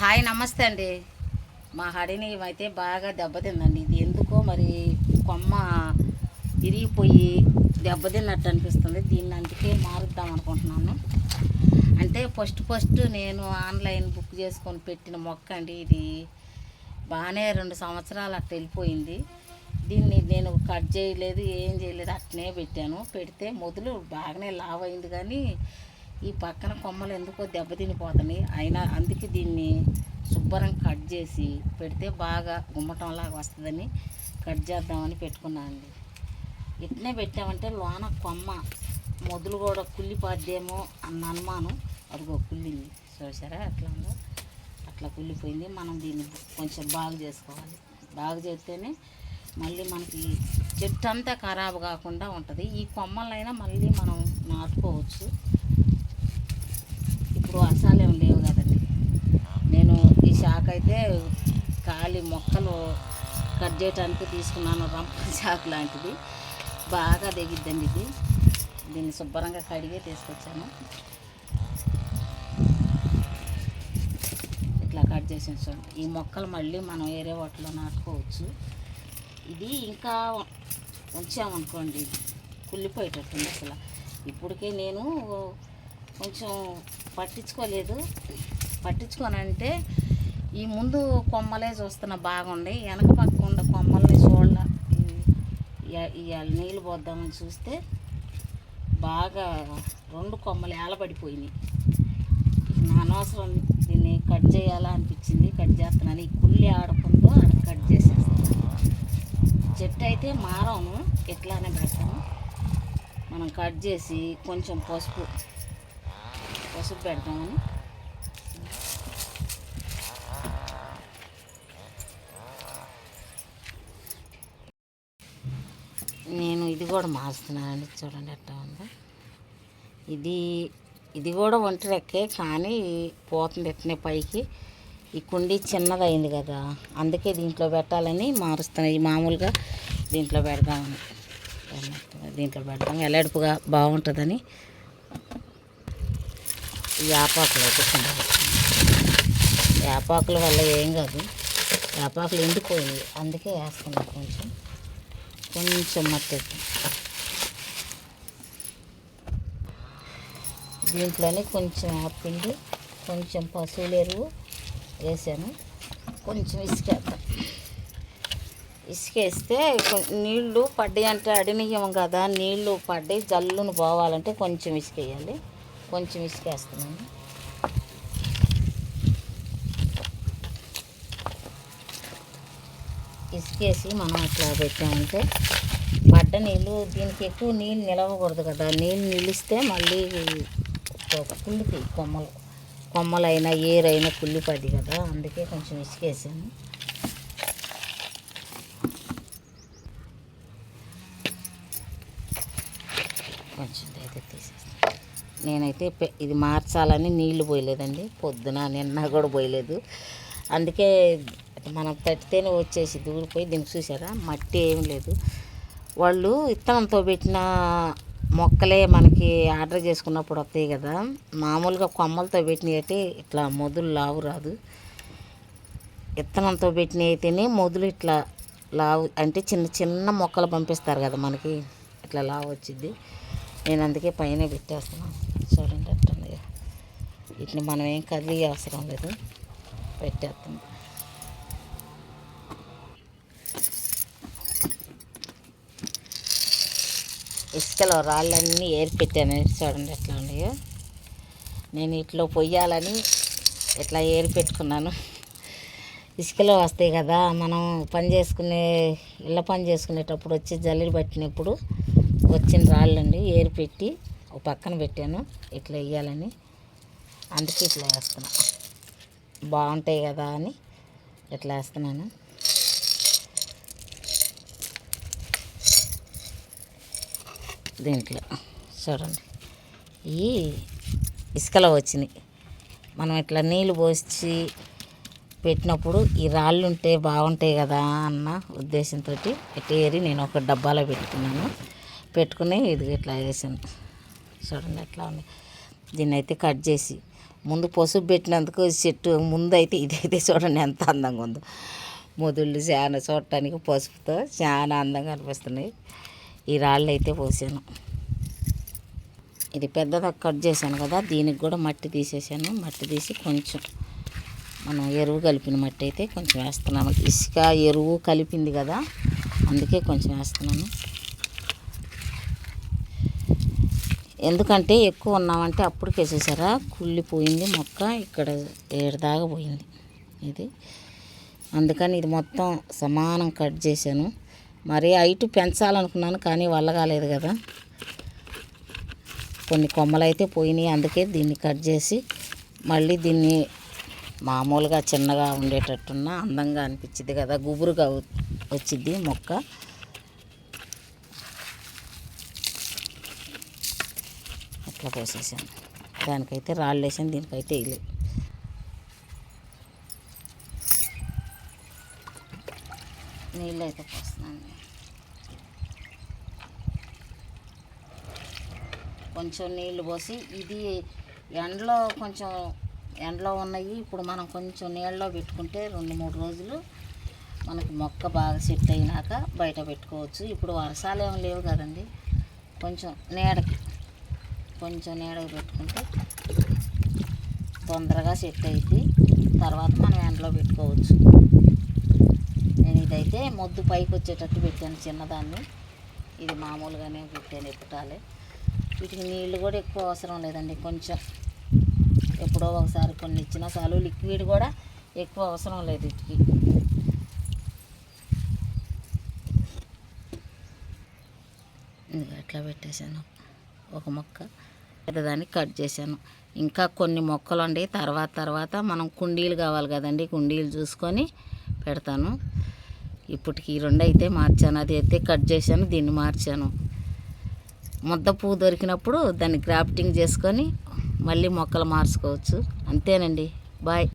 Hi నమస్తే అండి. మా హడిని అయితే బాగా దెబ్బతిందండి. ఇది ఎందుకో మరి కొమ్మ ఇరిగిపోయి దెబ్బతిన్నట్టు అనిపిస్తుంది. దీన్ని అందుకే మారుద్దాం అనుకుంటున్నాను. అంటే ఫస్ట్ ఫస్ట్ నేను ఆన్లైన్ బుక్ చేసుకొని పెట్టిన మొక్క అండి. ఇది బాగానే రెండు సంవత్సరాలు అట్ట వెళ్ళిపోయింది. దీన్ని నేను కట్ చేయలేదు ఏం చేయలేదు అట్నే పెట్టాను. పెడితే మొదలు బాగానే లావ్ అయింది కానీ ఈ పక్కన కొమ్మలు ఎందుకో దెబ్బతినిపోతున్నాయి. అయినా అందుకే దీన్ని శుభ్రం కట్ చేసి పెడితే బాగా గుమ్మటంలాగా వస్తుందని కట్ చేద్దామని పెట్టుకున్నానండి ఇట్నే పెట్టామంటే లోన కొమ్మ మొదలు కూడా కుళ్ళిపోద్దేమో అన్న అనుమానం. అదిగో కుళ్ళింది. చూసారా అట్లా ఉందో? అట్లా కుళ్ళిపోయింది. మనం దీన్ని కొంచెం బాగు చేసుకోవాలి. బాగు చేస్తేనే మళ్ళీ మనకి చెట్టు అంతా ఖరాబు కాకుండా ఉంటుంది. ఈ కొమ్మలైనా మళ్ళీ మనం నాటుకోవచ్చు. ఎక్కువ వర్షాలు ఏం లేవు కదండి. నేను ఈ షాక్ అయితే ఖాళీ మొక్కలు కట్ చేయడానికి తీసుకున్నాను రంప షాక్ లాంటిది. బాగా దిగిద్దండి ఇది. దీన్ని శుభ్రంగా కడిగే తీసుకొచ్చాను. ఇట్లా కట్ చేసి చూడండి. ఈ మొక్కలు మళ్ళీ మనం వేరే వాటిలో నాటుకోవచ్చు. ఇది ఇంకా ఉంచామనుకోండి కుళ్ళిపోయేటట్టుంది అసలు. ఇప్పటికే నేను కొంచెం పట్టించుకోలేదు. పట్టించుకోనంటే ఈ ముందు కొమ్మలే చూస్తున్న బాగుండి. వెనక పక్క ఉన్న కొమ్మల్ని చూడాల. ఇవాళ నీళ్ళు పోద్దామని చూస్తే బాగా రెండు కొమ్మలు ఏలబడిపోయినాయి. అనవసరం దీన్ని కట్ చేయాలా అనిపించింది. కట్ చేస్తున్నాను. ఈ కుళ్ళి ఆడకుందో అక్కడ కట్ చేసేస్తాను చెట్టు అయితే మారాము ఎట్లానే పెడతాము మనం కట్ చేసి కొంచెం పసుపు పసుపు పెడతామని. నేను ఇది కూడా మారుస్తున్నానండి చూడండి ఎట్లా ఉందో. ఇది ఇది కూడా ఒంటరెక్కే కానీ పోతుంది ఎట్నే పైకి. ఈ కుండీ చిన్నదైంది కదా అందుకే దీంట్లో పెట్టాలని మారుస్తున్నాయి ఈ మామూలుగా దీంట్లో పెడదామని. దీంట్లో పెడదాం. ఎల్లడుపుగా బాగుంటుందని వేపాకులు యాపాకులు అయితే వల్ల ఏం కాదు. వేపాకులు ఎండిపోయి అందుకే వేస్తున్నాం కొంచెం. కొంచెం మట్టి దీంట్లోనే కొంచెం ఆపిండి కొంచెం పశువుల ఎరువు వేసాను. కొంచెం ఇసుకేద్దాం ఇసుకేస్తే కొ- నీళ్ళు పడ్డాయి అంటే అడినియం కదా. నీళ్ళు పడ్డాయి జల్లును పోవాలంటే కొంచెం ఇసుకేయాలి కొంచెం ఇసుకేస్తున్నాను ఇసుకేసి మనం అట్లా పెట్టామంటే పడ్డ నీళ్ళు దీనికి ఎక్కువ నీళ్ళు నిలవకూడదు కదా. నీళ్ళు నిలిస్తే మళ్ళీ కుళ్ళిపోయి కొమ్మలు. కొమ్మలైనా ఏరైనా కుళ్ళిపోద్ది కదా. అందుకే కొంచెం ఇసుకేసాను కొంచెం అయితే తీసేస్తాను నేనైతే పె- ఇది మార్చాలని నీళ్ళు పోయలేదండి. పొద్దున నిన్న కూడా పోయలేదు. అందుకే మనం తట్టితేనే వచ్చేసి దూరిపోయి దీనికి చూసారా మట్టి ఏం లేదు. వాళ్ళు విత్తనంతో పెట్టిన మొక్కలే మనకి ఆర్డర్ చేసుకున్నప్పుడు వస్తాయి కదా. మామూలుగా కొమ్మలతో పెట్టినవి అయితే ఇట్లా మొదలు లావు రాదు. విత్తనంతో పెట్టినవి అయితేనే మొదలు ఇట్లా లావు అంటే చిన్న చిన్న మొక్కలు పంపిస్తారు కదా మనకి. ఇట్లా లావు వచ్చింది నేను అందుకే పైన పెట్టేస్తున్నాను చూడండి అట్టుంది వీటిని మనం ఏం కదిలి అవసరం లేదు. పెట్టేస్తాం. ఇసుకలో రాళ్ళన్నీ ఏరి పెట్టాను చూడండి ఎట్లా ఉన్నాయో. నేను ఇట్లో పొయ్యాలని ఇట్లా ఏరి పెట్టుకున్నాను ఇసుకలో వస్తాయి కదా మనం పని చేసుకునే ఇళ్ళ పని చేసుకునేటప్పుడు వచ్చి జల్లి పట్టినప్పుడు వచ్చిన రాళ్ళండి ఏరి పెట్టి ఒక పక్కన పెట్టాను. ఇట్లా వేయాలని అందుకే ఇట్లా వేస్తున్నా. బాగుంటాయి కదా అని ఇట్లా వేస్తున్నాను. దీంట్లో చూడండి. ఈ ఇసుకలో వచ్చినాయి. మనం ఇట్లా నీళ్ళు పోసి పెట్టినప్పుడు ఈ రాళ్ళు ఉంటే బాగుంటాయి కదా అన్న ఉద్దేశంతో ఇట్లా ఏరి నేను ఒక డబ్బాలో పెట్టుకున్నాను. పెట్టుకుని ఇది ఇట్లా వేసాను. చూడండి ఎట్లా ఉంది. దీన్ని అయితే కట్ చేసి ముందు పసుపు పెట్టినందుకు చెట్టు ముందు అయితే ఇదైతే చూడండి ఎంత అందంగా ఉందో. మొదళ్ళు చాలా చూడటానికి పసుపుతో చాలా అందంగా అనిపిస్తున్నాయి. ఈ రాళ్ళు అయితే పోసాను. ఇది పెద్దగా కట్ చేశాను కదా దీనికి కూడా మట్టి తీసేసాను. మట్టి తీసి కొంచెం మనం ఎరువు కలిపిన మట్టి అయితే కొంచెం వేస్తున్నాము ఇసుక ఎరువు కలిపింది కదా అందుకే కొంచెం వేస్తున్నాను. ఎందుకంటే ఎక్కువ ఉన్నామంటే అప్పటికే వేసేసారా కుళ్ళిపోయింది మొక్క ఇక్కడ ఏడదాగా పోయింది ఇది. అందుకని ఇది మొత్తం సమానం కట్ చేశాను. మరి హైట్ పెంచాలనుకున్నాను కానీ వల్ల కాలేదు కదా. కొన్ని కొమ్మలు అయితే పోయినాయి అందుకే దీన్ని కట్ చేసి మళ్ళీ దీన్ని మామూలుగా చిన్నగా ఉండేటట్టున్న అందంగా అనిపించింది కదా గుబురుగా వచ్చింది మొక్క. ఇట్లా పోసేసాను దానికైతే రాళ్ళు వేసాను దీనికైతే వేయలేదు నీళ్ళు అయితే పోస్తున్నాను. కొంచెం నీళ్ళు పోసి ఇది ఎండలో కొంచెం ఎండలో ఉన్నాయి. ఇప్పుడు మనం కొంచెం నీళ్ళలో పెట్టుకుంటే రెండు మూడు రోజులు మనకి మొక్క బాగా సెట్ అయినాక బయట పెట్టుకోవచ్చు. ఇప్పుడు వర్షాలు ఏమి లేవు కదండి. కొంచెం నీడకి కొంచెం నీడకు పెట్టుకుంటే తొందరగా సెట్ అయింది తర్వాత మనం ఎండలో పెట్టుకోవచ్చు. నేను ఇదైతే మొద్దు పైకి వచ్చేటట్టు పెట్టాను చిన్నదాన్ని. ఇది మామూలుగానే పెట్టాను ఎప్పుటాలే వీటికి నీళ్ళు కూడా ఎక్కువ అవసరం లేదండి. కొంచెం ఎప్పుడో ఒకసారి కొన్ని ఇచ్చినా చాలు. లిక్విడ్ కూడా ఎక్కువ అవసరం లేదు వీటికి. ఇంకా ఎట్లా పెట్టేశాను. ఒక మొక్క. పెద్దదాన్ని కట్ చేశాను. ఇంకా కొన్ని మొక్కలు ఉండే తర్వాత తర్వాత మనం కుండీలు కావాలి కదండి. కుండీలు చూసుకొని పెడతాను. ఇప్పటికి ఈ రెండు అయితే మార్చాను. అది అయితే కట్ చేశాను. దీన్ని మార్చాను. ముద్ద పువ్వు దొరికినప్పుడు దాన్ని గ్రాఫ్టింగ్ చేసుకొని మళ్ళీ మొక్కలు మార్చుకోవచ్చు. అంతేనండి. బాయ్.